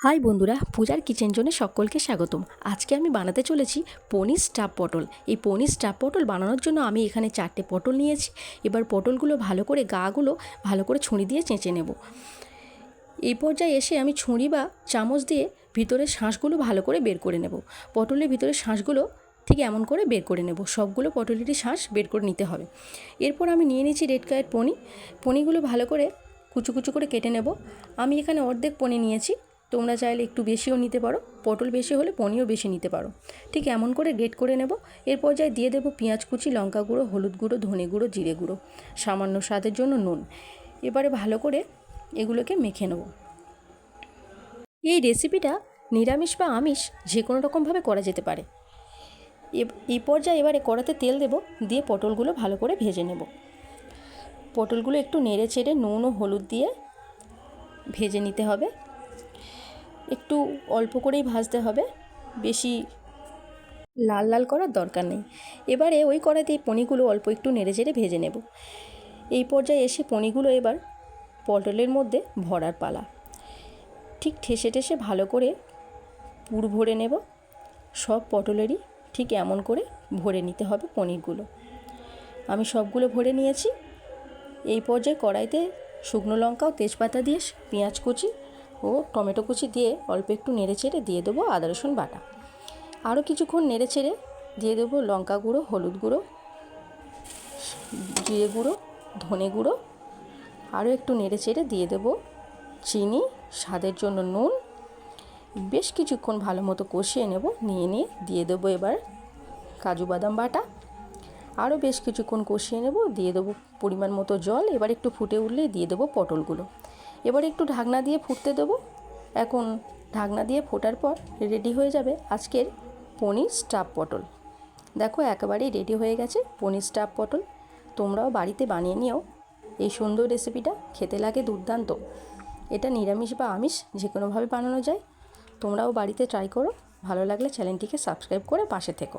High বন্ধুরা, পূজার kitchen জোনে সকলকে স্বাগতম। আজকে আমি বানাতে চলেছি পনির স্টাফ পটল। এই পনির স্টাফ পটল বানানোর জন্য আমি এখানে চারটে পটল নিয়েছি। এবার পটলগুলো ভালো করে গাগুলো ভালো করে ছুঁড়ি দিয়ে চেঁচে নেব। এই পর্যায়ে এসে আমি ছুঁড়ি বা চামচ দিয়ে ভিতরের শাঁসগুলো ভালো করে বের করে নেব। পটলের ভিতরের শাঁসগুলো ঠিক এমন করে বের করে নেব। সবগুলো পটলেরই শাঁস বের করে নিতে হবে। এরপর আমি নিয়ে নিয়েছি রেড কায়ের পনি পনিগুলো ভালো করে কুচু কুচু করে কেটে নেব। আমি এখানে অর্ধেক পনি নিয়েছি। তোমরা চাইলে একটু বেশিও নিতে পারো, পটল বেশি হলে পনিও বেশি নিতে পারো। ঠিক এমন করে গ্রেট করে নেব। এর পর্যায়ে দিয়ে দেবো পেঁয়াজ কুচি, লঙ্কা গুঁড়ো, হলুদ গুঁড়ো, ধনে গুঁড়ো, জিরে গুঁড়ো, সামান্য স্বাদের জন্য নুন। এবারে ভালো করে এগুলোকে মেখে নেব। এই রেসিপিটা নিরামিষ বা আমিষ যে কোনো রকমভাবে করা যেতে পারে। এই পর্যায়ে এবারে কড়াতে তেল দেব, দিয়ে পটলগুলো ভালো করে ভেজে নেব। পটলগুলো একটু নেড়ে চেড়ে নুন ও হলুদ দিয়ে ভেজে নিতে হবে। একটু অল্প করেই ভাজতে হবে, বেশি লাল লাল করার দরকার নেই। এবারে ওই কড়াতে এই পনিগুলো অল্প একটু নেড়ে চেড়ে ভেজে নেব। এই পর্যায়ে এসে পনিগুলো এবার পটলের মধ্যে ভরার পালা। ঠিক ঠেসে ঠেসে ভালো করে পুর ভরে নেব। সব পটলেরই ঠিক এমন করে ভরে নিতে হবে পনিরগুলো। আমি সবগুলো ভরে নিয়েছি। এই পর্যায়ে কড়াইতে শুকনো লঙ্কা ও তেজপাতা দিয়ে পেঁয়াজ কুচি ও টমেটো কুচি দিয়ে অল্প একটু নেড়ে চেড়ে দিয়ে দেবো আদা, রসুন বাটা। আরও কিছুক্ষণ নেড়ে চেড়ে দিয়ে দেবো লঙ্কা গুঁড়ো, হলুদ গুঁড়ো, জিরে গুঁড়ো, ধনে গুঁড়ো। আরও একটু নেড়ে চেড়ে দিয়ে দেবো চিনি, স্বাদের জন্য নুন। বেশ কিছুক্ষণ ভালো মতো কষিয়ে নেব, নিয়ে নিয়ে দিয়ে দেবো এবার কাজু বাদাম বাটা। আরও বেশ কিছুক্ষণ কষিয়ে নেব, দিয়ে দেবো পরিমাণ মতো জল। এবার একটু ফুটে উঠলে দিয়ে দেবো পটলগুলো। এবার একটু ঢাকনা দিয়ে ফুটতে দেবো। এখন ঢাকনা দিয়ে ফোটার পর রেডি হয়ে যাবে আজকের পনির স্টাফ পটল। দেখো একেবারেই রেডি হয়ে গেছে পনির স্টাফ পটল। তোমরাও বাড়িতে বানিয়ে নিও এই সুন্দর রেসিপিটা, খেতে লাগে দুর্দান্ত। এটা নিরামিষ বা আমিষ, যে কোনোভাবে বানানো যায়। তোমরাও বাড়িতে ট্রাই করো। ভালো লাগলে চ্যানেলটিকে সাবস্ক্রাইব করে পাশে থেকো।